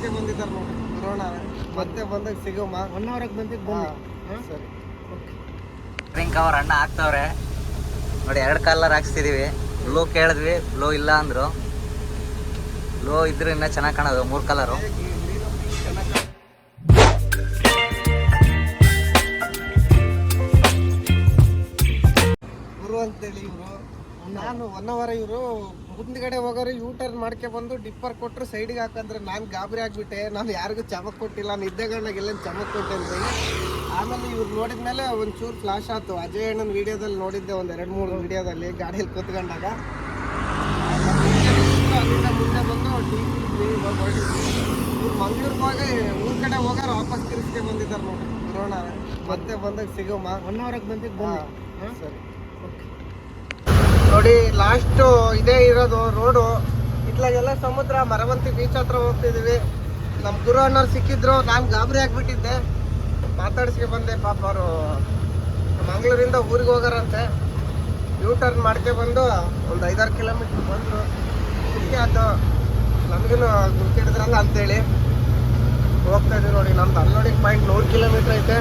ತಿರ್ಸ್ಕೆ ಬಂದಿದ್ದಾರೆ ನೋಡಿ ಬರೋಣ ಮತ್ತೆ ಬಂದಾಗ ಸಿಗೋಮ್ಮ. ಒನ್ ಅವರ್ಗೆ ಬಂದಿದ್ದು ಬನ್ನಿ. ಸರಿ. ಡ್ರಿಂಕ್ ಅವ್ರ ಅಣ್ಣ ಹಾಕ್ತವ್ರೆ. ನೋಡಿ ಎರಡು ಕಲರ್ ಹಾಕ್ಸ್ತಿದೀವಿ. ಬ್ಲೂ ಕೇಳಿದ್ವಿ ಬ್ಲೂ ಇಲ್ಲ ಅಂದ್ರು. ಬ್ಲೂ ಇದ್ರೆ ಇನ್ನೂ ಚೆನ್ನಾಗಿ ಕಾಣೋದು ಮೂರು ಕಲರು ಗುರು ಅಂತೇಳಿ ಇವರು. ನಾನು ಒನ್ ಅವರ್ ಇವರು ಮುಂದ್ಗಡೆ ಹೋಗೋರು ಯೂ ಟರ್ನ್ ಮಾಡ್ಕೆ ಬಂದು ಡಿಪ್ಪರ್ ಕೊಟ್ಟರು ಸೈಡಿಗೆ ಹಾಕಂದ್ರೆ ನಾನು ಗಾಬರಿ ಆಗ್ಬಿಟ್ಟೆ ನಾನು ಯಾರಿಗೂ ಚಮಕ್ ಕೊಟ್ಟಿಲ್ಲ ನಿದ್ದೆಗಣ್ಣಾಗ ಎಲ್ಲ ಚಮಕ್ ಕೊಟ್ಟೆ ಅಂತ ಆಮೇಲೆ ಇವ್ರು ನೋಡಿದ ಮೇಲೆ ಒಂಚೂರು ಫ್ಲಾಶ್ ಆಯ್ತು. ಅಜಯ್ ಅಣ್ಣನ ವಿಡಿಯೋದಲ್ಲಿ ನೋಡಿದ್ದೆ ಒಂದು ಎರಡು ಮೂರು ವಿಡಿಯೋದಲ್ಲಿ ಗಾಡಿಯಲ್ಲಿ ಕೂತ್ಕೊಂಡಾಗ. ಅಲ್ಲಿಂದ ಮುಂದೆ ಬಂದು ಟಿ ಇವ್ರು ಮಂಗ್ಳೂರಿಗೆ ಹೋಗಿ ಊರ್ ಕಡೆ ಹೋಗಾರ ವಾಪಸ್ ತಿರ್ಸ್ಕೆ ಬಂದಿದ್ದಾರೆ ನೋಡಿ ಬರೋಣ ಮತ್ತೆ ಬಂದಾಗ ಸಿಗೋಮ್ಮ ಒನ್ ಅವರ್ಗೆ ಬಂದಿದ್ದು ಸರಿ. ನೋಡಿ ಲಾಸ್ಟ್ ಇದೇ ಇರೋದು ರೋಡು ಇತ್ಲಾಗೆಲ್ಲ ಸಮುದ್ರ, ಮರವಂತಿ ಬೀಚ್ ಹತ್ರ ಹೋಗ್ತಿದೀವಿ. ನಮ್ಮ ಗುರು ಅನ್ನೋರು ಸಿಕ್ಕಿದ್ರು, ನಾನು ಗಾಬರಿ ಆಗ್ಬಿಟ್ಟಿದ್ದೆ. ಮಾತಾಡ್ಸ್ಕೆ ಬಂದೆ, ಪಾಪ ಅವರು ಮಂಗಳೂರಿಂದ ಊರಿಗೆ ಹೋಗಾರಂತೆ. ಯೂ ಟರ್ನ್ ಮಾಡ್ಕೆ ಬಂದು ಒಂದು ಐದಾರು ಕಿಲೋಮೀಟ್ರ್ ಬಂದರು. ಖುಷಿ ಆಯಿತು ನಮಗೂ ಗುರ್ತಿಡಿದ್ರಲ್ಲ ಅಂತೇಳಿ. ಹೋಗ್ತಾ ಇದೀವಿ ನೋಡಿ, ನಮ್ದು ಅನ್ಲೋಡಿಂಗ್ ಪಾಯಿಂಟ್ ನೂರು ಕಿಲೋಮೀಟ್ರ್ ಐತೆ.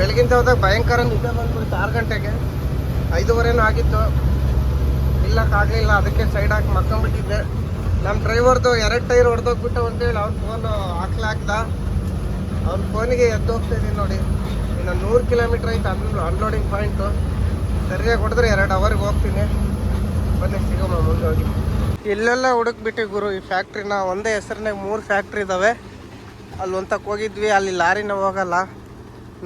ಬೆಳಗಿಂದ ಹೋದಾಗ ಭಯಂಕರ ನಿದ್ದೆ ಬಂದ್ಬಿಡ್ತು, ಆರು ಗಂಟೆಗೆ. ಐದುವರೆನೂ ಆಗಿತ್ತು. ನಿಲ್ಲಕ್ಕಾಗಲಿಲ್ಲ ಅದಕ್ಕೆ ಸೈಡ್ ಹಾಕಿ ಮಕ್ಕೊಂಬಿಟ್ಟಿದ್ದೆ ನಮ್ಮ ಡ್ರೈವರ್ದು ಎರಡು ಟೈರ್ ಹೊಡೆದೋಗ್ಬಿಟ್ಟು ಅಂತೇಳಿ ಅವ್ನ ಫೋನ್ ಹಾಕ್ಲ ಹಾಕ್ದ ಅವ್ನ ಫೋನಿಗೆ ಎದ್ದು ಹೋಗ್ತಿದ್ದೀನಿ ನೋಡಿ. ಇನ್ನು ನೂರು ಕಿಲೋಮೀಟ್ರ್ ಐತೆ ಅನ್ ಅನ್ಲೋಡಿಂಗ್ ಪಾಯಿಂಟು ಸರಿಯಾಗಿ ಹೊಡೆದ್ರೆ ಎರಡು ಅವರ್ಗೆ ಹೋಗ್ತೀನಿ. ಬನ್ನಿ ಸಿಗೋಣ ಮುಂದೆ ಹೋಗಿ. ಇಲ್ಲೆಲ್ಲ ಹುಡುಕ್ಬಿಟ್ಟು ಗುರು, ಈ ಫ್ಯಾಕ್ಟ್ರಿನ ಒಂದೇ ಹೆಸರಿನಾಗ ಮೂರು ಫ್ಯಾಕ್ಟ್ರಿ ಇದ್ದಾವೆ ಅಲ್ಲಿ ಒಂತಕ್ಕೆ ಹೋಗಿದ್ವಿ, ಅಲ್ಲಿ ಲಾರಿನ ಹೋಗಲ್ಲ.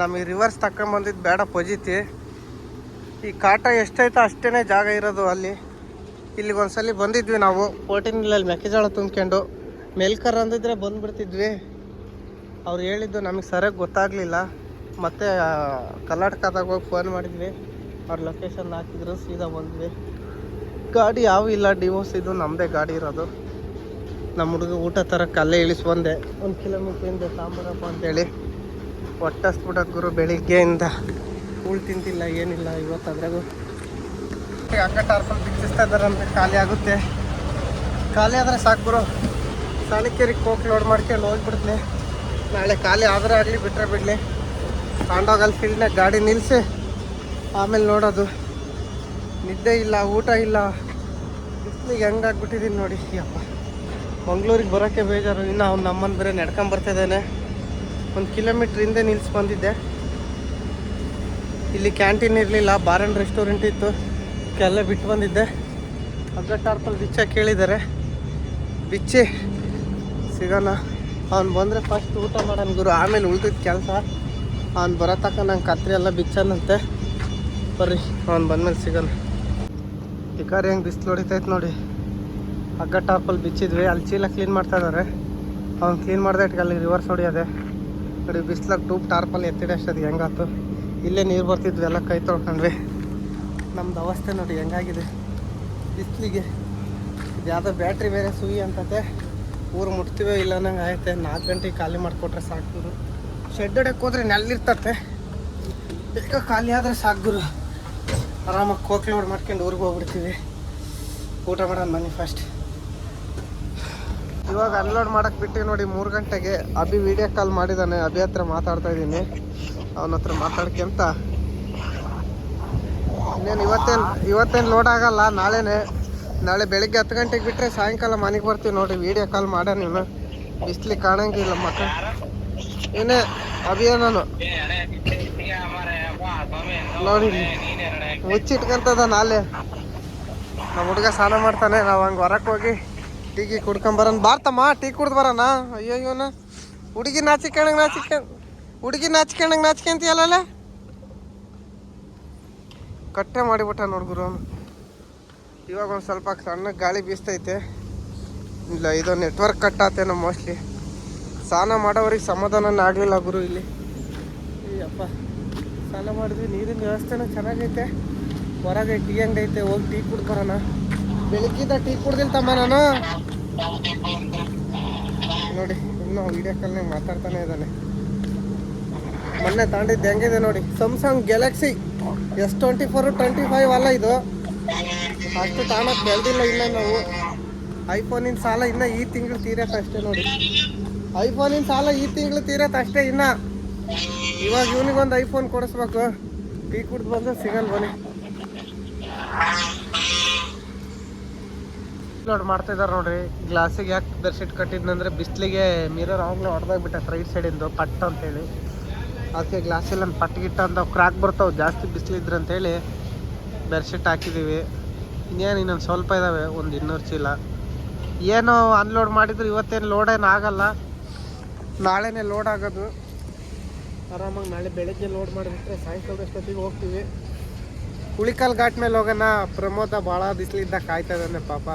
ನಮಗೆ ರಿವರ್ಸ್ ತಕ್ಕೊಂಬಂದಿದ್ದು ಬೇಡ ಪೊಜಿತಿ. ಈ ಕಾಟ ಎಷ್ಟೈತೋ ಅಷ್ಟೇ ಜಾಗ ಇರೋದು ಅಲ್ಲಿ. ಇಲ್ಲಿಗೆ ಒಂದ್ಸಲಿ ಬಂದಿದ್ವಿ ನಾವು. ಫೋರ್ಟೀನಲ್ಲಿ ಮೆಕ್ಕೆಜೋಳ ತುಂಬ್ಕೊಂಡು ಮೇಲ್ಕರ್ ಅಂದಿದ್ರೆ ಬಂದ್ಬಿಡ್ತಿದ್ವಿ. ಅವ್ರು ಹೇಳಿದ್ದು ನಮಗೆ ಸರಿಯಾಗಿ ಗೊತ್ತಾಗಲಿಲ್ಲ. ಮತ್ತೆ ಕರ್ನಾಟಕದಾಗ ಹೋಗಿ ಫೋನ್ ಮಾಡಿದ್ವಿ. ಅವ್ರ ಲೊಕೇಶನ್ ಹಾಕಿದ್ರು, ಸೀದಾ ಬಂದ್ವಿ. ಗಾಡಿ ಯಾವ ಇಲ್ಲ ಡಿವೋರ್ಸ್ ಇದು ನಮ್ಮದೇ ಗಾಡಿ ಇರೋದು. ನಮ್ಮ ಹುಡುಗ ಊಟ ತರಕ್ಕೆ ಅಲ್ಲೇ ಇಳಿಸಿ ಬಂದೆ ಒಂದು ಕಿಲೋಮೀಟ್ರಿಂದ ಸಾಂಬಾರಪ್ಪ ಅಂತೇಳಿ. ಹೊಟ್ಟಸ್ಬಿಟ್ಟದ ಗುರು ಬೆಳಿಗ್ಗೆಯಿಂದ. ಹೂಳು ತಿಂತಿಲ್ಲ, ಏನಿಲ್ಲ ಇವತ್ತು ಹಂಗ ಟಾರ್ಪಲ್ ಬಿಚ್ಚಿಸ್ತಾ ಇದ್ದಾರೆ ಅಂದರೆ ಖಾಲಿ ಆಗುತ್ತೆ. ಖಾಲಿ ಆದರೆ ಸಾಕು ಬರೋ ಸಾಣಿಕೇರಿಗೆ ಹೋಗಿ ಲೋಡ್ ಮಾಡ್ಕೊಂಡು ಹೋಗ್ಬಿಡ್ತೀನಿ. ನಾಳೆ ಖಾಲಿ ಆದರೆ ಆಗಲಿ ಬಿಟ್ಟರೆ ಬಿಡಲಿ. ಕಾಂಡೋಗಲ್ ಫೀಲ್ಡ್ನಾಗ ಗಾಡಿ ನಿಲ್ಲಿಸಿ ಆಮೇಲೆ ನೋಡೋದು. ನಿದ್ದೆ ಇಲ್ಲ, ಊಟ ಇಲ್ಲ. ಬಿಸಿಲಿಗೆ ಹೆಂಗಾಗ್ಬಿಟ್ಟಿದ್ದೀನಿ ನೋಡಿ. ಅಪ್ಪ ಮಂಗ್ಳೂರಿಗೆ ಬರೋಕ್ಕೆ ಬೇಜಾರು. ಇನ್ನು ಅವ್ನು ನಮ್ಮನ್ನು ಬೇರೆ ನಡ್ಕೊಂಬರ್ತಿದ್ದಾನೆ ಒಂದು ಕಿಲೋಮೀಟ್ರ್ ಹಿಂದೆ ನಿಲ್ಸಿ ಬಂದಿದ್ದೆ. ಇಲ್ಲಿ ಕ್ಯಾಂಟೀನ್ ಇರಲಿಲ್ಲ ಬಾರ್ ರೆಸ್ಟೋರೆಂಟ್ ಇತ್ತು. ಕೆಲ್ಲ ಬಿಟ್ಟು ಬಂದಿದ್ದೆ. ಅಗ್ಗ ಟಾರ್ಪಲ್ ಬಿಚ್ಚ ಕೇಳಿದ್ದಾರೆ. ಬಿಚ್ಚಿ ಸಿಗೋಣ. ಅವ್ನು ಬಂದರೆ ಫಸ್ಟ್ ಊಟ ಮಾಡೋಣ ಗುರು. ಆಮೇಲೆ ಉಳ್ದಿದ್ದ ಕೆಲಸ. ಅವ್ನು ಬರೋ ತನಕ ನಂಗೆ ಕತ್ರಿ ಎಲ್ಲ ಬಿಚ್ಚನಂತೆ. ಬರ್ರಿ, ಅವ್ನು ಬಂದಮೇಲೆ ಸಿಗೋಣ. ಟಿಕಾರಿ ಹೆಂಗೆ ಬಿಸಿಲು ಹೊಡಿತೈತೆ ನೋಡಿ. ಹಗ್ಗ ಟಾರ್ಪಲ್ ಬಿಚ್ಚಿದ್ವಿ. ಅಲ್ಲಿ ಚೀಲ ಕ್ಲೀನ್ ಮಾಡ್ತಾ ಇದ್ದಾರೆ ಅವ್ನು ಕ್ಲೀನ್ ಮಾಡಿದೆ ಇಟ್ಗೆ ಅಲ್ಲಿ ರಿವರ್ಸ್ ಹೊಡಿಯೋದೆ. ನೋಡಿ, ಬಿಸ್ಲಾಗ ಟೂಬ್ ಟಾರ್ಪಲ್ ಎತ್ತಿಡೆ ಅಷ್ಟದು ಹೆಂಗಾತು. ಇಲ್ಲೇ ನೀರು ಬರ್ತಿದ್ವಿ, ಎಲ್ಲ ಕೈ ತೊಳ್ಕೊಂಡ್ವಿ. ನಮ್ದು ಅವಸ್ಥೆ ನೋಡಿ, ಹೆಂಗಾಗಿದೆ? ಬಿಸಿಲಿಗೆ. ಯಾವುದೋ ಬ್ಯಾಟ್ರಿ ಬೇರೆ ಸುಯಿ ಅಂತತೆ. ಊರು ಮುಟ್ತೀವೋ ಇಲ್ಲ ಅನ್ನಂಗೆ ಆಯ್ತೆ. ನಾಲ್ಕು ಗಂಟೆಗೆ ಖಾಲಿ ಮಾಡಿಕೊಟ್ರೆ ಸಾಕು ಶೆಡ್ ಅಡಕ್ಕೆ ಹೋದ್ರೆ ನೆಲ್ಲಿರ್ತತೆ ಬೇಗ ಖಾಲಿ ಆದರೆ ಸಾಕು ಆರಾಮಾಗಿ ಕೋಕ್ ಲೋಡ್ ಮಾಡ್ಕೊಂಡು ಊರಿಗೆ ಹೋಗ್ಬಿಡ್ತೀವಿ. ಊಟ ಮಾಡೋಣ ಬನ್ನಿ ಫಸ್ಟ್ ಇವಾಗ ಅನ್ಲೋಡ್ ಮಾಡಕ್ ಬಿಟ್ಟು ನೋಡಿ, ಮೂರು ಗಂಟೆಗೆ ಅಭಿ ವಿಡಿಯೋ ಕಾಲ್ ಮಾಡಿದ್ದಾನೆ ಅಭಿ ಹತ್ರ ಮಾತಾಡ್ತಾ ಇದ್ದೀನಿ. ಅವನ ಹತ್ರ ಮಾತಾಡ್ಕೊಂತ ಇನ್ನೇನು ಇವತ್ತೇನು ಇವತ್ತೇನು ಲೋಡ್ ಆಗಲ್ಲ, ನಾಳೆನೆ ನಾಳೆ ಬೆಳಿಗ್ಗೆ ಹತ್ತು ಗಂಟೆಗೆ ಬಿಟ್ಟರೆ ಸಾಯಂಕಾಲ ಮನೆಗೆ ಬರ್ತೀವಿ ನೋಡಿ ವಿಡಿಯೋ ಕಾಲ್ ಮಾಡ ನೀನು ಬಿಸ್ಲಿಗೆ ಕಾಣಂಗಿಲ್ಲ ಮಕ್ಕ ಏನೇ ಅಭಿಯ ನಾನು ನೋಡಿ, ಮುಚ್ಚಿಟ್ಕಂತದ ನಾಳೆ. ನಮ್ಮ ಹುಡುಗ ಸ್ನಾನ ಮಾಡ್ತಾನೆ, ನಾವು ಹಂಗೆ ಹೊರಕ್ಕೆ ಹೋಗಿ ಟೀ ಗೀ ಕುಡ್ಕೊಂಬರೋಣ ಬಾರ್ತಮ್ಮ, ಟೀ ಕುಡ್ದು ಬರೋಣ? ಅಯ್ಯೋ ಇವನ ಹುಡುಗಿ ನಾಚಿಕೊಂಡಂಗೆ ನಾಚಿಕ ಹುಡುಗಿ ನಾಚಿಕೊಂಡಂಗೆ ನಾಚಿಕೊಂತೀಯಲ್ಲ ಕಟ್ಟೆ ಮಾಡಿಬಿಟ್ಟ ನೋಡ್ಗುರು ಅವನು. ಇವಾಗ ಒಂದು ಸ್ವಲ್ಪ ಸಣ್ಣ ಗಾಳಿ ಬೀಸ್ತೈತೆ. ಇಲ್ಲ, ಇದು ನೆಟ್ವರ್ಕ್ ಕಟ್ ಆತೇನೋ ಮೋಸ್ಟ್ಲಿ ಸ್ನಾನ ಮಾಡೋರಿಗೆ ಸಮಾಧಾನ ಆಗಲಿಲ್ಲ ಗುರು ಇಲ್ಲಿ. ಅಪ್ಪ ಸ್ನಾನ ಮಾಡಿದ್ವಿ ನೀರಿನ ವ್ಯವಸ್ಥೆನೂ ಚೆನ್ನಾಗೈತೆ. ಹೊರಗೆ ಟೀ ಅಂಗಡಿ ಐತೆ ಹೋಗಿ ಟೀ ಕುಡ್ಕೊರೋಣ ಬೆಳಗ್ಗಿದ್ದ ಟೀ ಕುಡ್ದಿಲ್ಲ ತಮ್ಮ ನಾನು. ನೋಡಿ, ಇನ್ನೂ ವಿಡಿಯೋ ಕಾಲ್ನಾಗ ಮಾತಾಡ್ತಾನೆ ಇದ್ದಾನೆ. ಮೊನ್ನೆ ತಗೊಂಡಿದ್ದು ಹೆಂಗಿದೆ ನೋಡಿ Samsung Galaxy S twenty four, twenty five ಅಲ್ಲ ಇದು. ಅಷ್ಟು ತಾಣಕ್ಕೆ ಬೆಳೆದಿಲ್ಲ ಇಲ್ಲ ನಾವು. ಐಫೋನಿನ ಸಾಲ ಇನ್ನ ಈ ತಿಂಗಳು ತೀರಕ್ಕೆ ಅಷ್ಟೇ ನೋಡಿ. ಐಫೋನಿನ ಸಾಲ ಈ ತಿಂಗಳು ತೀರತ್ತೆ ಅಷ್ಟೇ ಇನ್ನ. ಇವಾಗ ಇವನಿಗೊಂದು ಐಫೋನ್ ಕೊಡಿಸ್ಬೇಕು. ಟೀ ಕುಡ್ದು ಬಂದು ಸಿಗಲ್ ಬನ್ನಿ. ನೋಡಿ ಮಾಡ್ತಾ ಇದಾರೆ ನೋಡ್ರಿ. ಗ್ಲಾಸಿಗೆ ಯಾಕೆ ಬೆಡ್ಶೀಟ್ ಕಟ್ಟಿದ್ನಂದ್ರೆ ಬಿಸ್ಲಿಗೆ ಮಿರರ್ ಆಗ್ಲೇ ಹೊಡೆದಾಗ್ಬಿಟ್ಟ ರೈಟ್ ಸೈಡಿಂದು, ಪಟ್ ಅಂತೇಳಿ. ಅದಕ್ಕೆ ಗ್ಲಾಸೆಲ್ಲ ಒಂದು ಪಟ್ ಗಿಟ್ಟ ಅಂತ ಕ್ರಾಕ್ ಬರ್ತಾವೆ, ಜಾಸ್ತಿ ಬಿಸಿಲಿದ್ರೆ ಅಂತೇಳಿ ಬೆಡ್ಶೀಟ್ ಹಾಕಿದ್ದೀವಿ ಇನ್ನೇನು ಇನ್ನೊಂದು ಸ್ವಲ್ಪ ಇದ್ದಾವೆ ಒಂದು ಇನ್ನೂರು ಚೀಲ. ಏನು ಅನ್ಲೋಡ್ ಮಾಡಿದ್ರು, ಇವತ್ತೇನು ಲೋಡ್ ಏನು ಆಗಲ್ಲ. ನಾಳೆನೇ ಲೋಡ್ ಆಗೋದು. ಆರಾಮಾಗಿ ನಾಳೆ ಬೆಳಗ್ಗೆ ಲೋಡ್ ಮಾಡಿಬಿಟ್ರೆ ಸಾಯಂಕಾಲದಷ್ಟೊತ್ತಿಗೆ ಹೋಗ್ತೀವಿ. ಹುಳಿಕಲ್ ಘಾಟ್ ಮೇಲೆ ಹೋಗೋಣ. ಪ್ರಮೋದ ಭಾಳ ಬಿಸಿಲಿದ್ದ ಕಾಯ್ತಾ ಪಾಪ.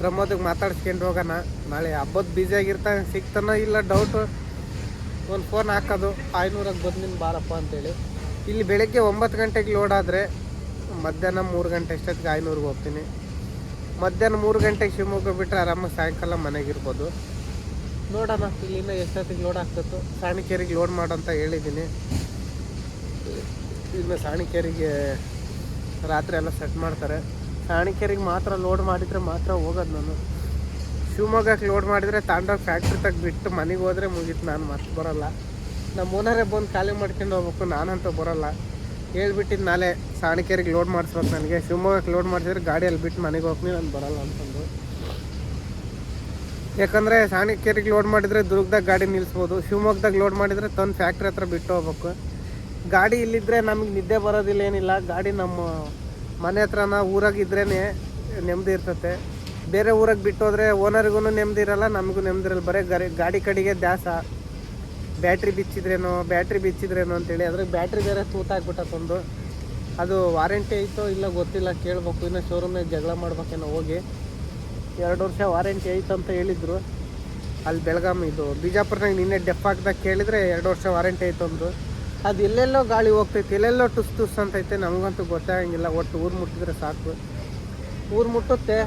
ಪ್ರಮೋದಿಗೆ ಮಾತಾಡ್ಸ್ಕೊಂಡು ಹೋಗೋಣ. ನಾಳೆ ಹಬ್ಬದ ಬ್ಯುಸಿ ಆಗಿರ್ತಾನೆ, ಸಿಗ್ತಾನೋ ಇಲ್ಲ ಡೌಟು ಒಂದು ಫೋನ್ ಹಾಕೋದು ಐನೂರಾಗ ಬಂದಿನ ಬಾರಪ್ಪ ಅಂತೇಳಿ. ಇಲ್ಲಿ ಬೆಳಗ್ಗೆ ಒಂಬತ್ತು ಗಂಟೆಗೆ ಲೋಡ್ ಆದರೆ ಮಧ್ಯಾಹ್ನ ಮೂರು ಗಂಟೆ ಅಷ್ಟೊತ್ತಿಗೆ ಐನೂರಿಗೆ ಹೋಗ್ತೀನಿ. ಮಧ್ಯಾಹ್ನ ಮೂರು ಗಂಟೆಗೆ ಶಿವಮೊಗ್ಗ ಬಿಟ್ಟರೆ ಆರಾಮಾಗಿ ಸಾಯಂಕಾಲ ಮನೆಗಿರ್ಬೋದು ನೋಡೋಣ, ಇಲ್ಲಿಂದ ಎಷ್ಟೊತ್ತಿಗೆ ಲೋಡ್ ಆಗ್ತಿತ್ತು. ಸಾಣಿಕೇರಿಗೆ ಲೋಡ್ ಮಾಡು ಅಂತ ಹೇಳಿದ್ದೀನಿ. ಇನ್ನು ಸಾಣಿಕೇರಿಗೆ ರಾತ್ರಿ ಎಲ್ಲ ಸೆಟ್ ಮಾಡ್ತಾರೆ. ಸಾಣಿಕೇರಿಗೆ ಮಾತ್ರ ಲೋಡ್ ಮಾಡಿದರೆ ಮಾತ್ರ ಹೋಗೋದು ನಾನು. ಶಿವಮೊಗ್ಗಕ್ಕೆ ಲೋಡ್ ಮಾಡಿದರೆ ತಾಂಡೋಗಿ ಫ್ಯಾಕ್ಟ್ರಿ ತಗ ಬಿಟ್ಟು ಮನೆಗೆ ಹೋದರೆ ಮುಗೀತು ನಾನು ಮತ್ತೆ ಬರೋಲ್ಲ. ನಮ್ಮ ಓನರೇ ಬಂದು ಖಾಲಿ ಮಾಡ್ಕೊಂಡು ಹೋಗ್ಬೇಕು, ನಾನಂತೂ ಬರೋಲ್ಲ. ಹೇಳ್ಬಿಟ್ಟಿದ್ದು ನಾಳೆ ಸಾಣಿಕೇರಿಗೆ ಲೋಡ್ ಮಾಡಿಸ್ಬೇಕು ನನಗೆ. ಶಿವಮೊಗ್ಗಕ್ಕೆ ಲೋಡ್ ಮಾಡಿಸಿದ್ರೆ ಗಾಡಿಯಲ್ಲಿ ಬಿಟ್ಟು ಮನೆಗೆ ಹೋಗ್ತೀನಿ ನಾನು ಬರೋಲ್ಲ ಅಂತಂದು. ಯಾಕಂದರೆ ಸಾಣಿಕೇರಿಗೆ ಲೋಡ್ ಮಾಡಿದರೆ ದುರ್ಗದಾಗ ಗಾಡಿ ನಿಲ್ಲಿಸ್ಬೋದು ಶಿವಮೊಗ್ಗದಾಗ ಲೋಡ್ ಮಾಡಿದರೆ ತಂದು ಫ್ಯಾಕ್ಟ್ರಿ ಹತ್ರ ಬಿಟ್ಟು ಹೋಗ್ಬೇಕು. ಗಾಡಿ ಇಲ್ಲಿದ್ದರೆ ನಮಗೆ ನಿದ್ದೆ ಬರೋದಿಲ್ಲ ಏನಿಲ್ಲ ಗಾಡಿ ನಮ್ಮ ಮನೆ ಹತ್ರನ ಊರಾಗಿದ್ರೇ ನೆಮ್ಮದಿ ಇರ್ತತೆ. ಬೇರೆ ಊರಾಗ ಬಿಟ್ಟೋದ್ರೆ ಓನರಿಗೂ ನೆಮ್ಮದಿ ಇರಲ್ಲ ನಮಗೂ ನೆಮ್ಮದಿ ಇರಲ್ಲ ಬರೀ ಗರಿ ಗಾಡಿ ಕಡೆಗೆ ದ್ಯಾಸ. ಬ್ಯಾಟ್ರಿ ಬಿಚ್ಚಿದ್ರೇನೋ ಬ್ಯಾಟ್ರಿ ಬಿಚ್ಚಿದ್ರೇನೋ ಅಂತೇಳಿ ಅದ್ರಾಗ ಬ್ಯಾಟ್ರಿ ಬೇರೆ ತೂತಾಗ್ಬಿಟ್ಟತ್ತೊಂದು ಅದು ವಾರಂಟಿ ಐತೋ ಇಲ್ಲ ಗೊತ್ತಿಲ್ಲ, ಕೇಳಬೇಕು. ಇನ್ನು ಶೋರೂಮ್ನಾಗ ಜಗಳ ಮಾಡ್ಬೇಕೇನೋ ಹೋಗಿ. ಎರಡು ವರ್ಷ ವಾರಂಟಿ ಐತೆ ಅಂತ ಹೇಳಿದ್ರು. ಅಲ್ಲಿ ಬೆಳಗಾಮ್ ಇದು ಬಿಜಾಪುರ್ನಾಗ ನಿನ್ನೆ ಡೆಪ್ ಹಾಕ್ದಾಗ ಕೇಳಿದರೆ ಎರಡು ವರ್ಷ ವಾರಂಟಿ ಐತೆ ಅಂದರು. ಅದು ಎಲ್ಲೆಲ್ಲೋ ಗಾಳಿ ಹೋಗ್ತೈತೆ, ಎಲ್ಲೆಲ್ಲೋ ಟುಸ್ ಟುಸ್ ಅಂತೈತೆ. ನಮಗಂತೂ ಗೊತ್ತಾಗಂಗಿಲ್ಲ. ಒಟ್ಟು ಊರು ಮುಟ್ಟಿದ್ರೆ ಸಾಕು. ಊರು ಮುಟ್ಟುತ್ತೆ.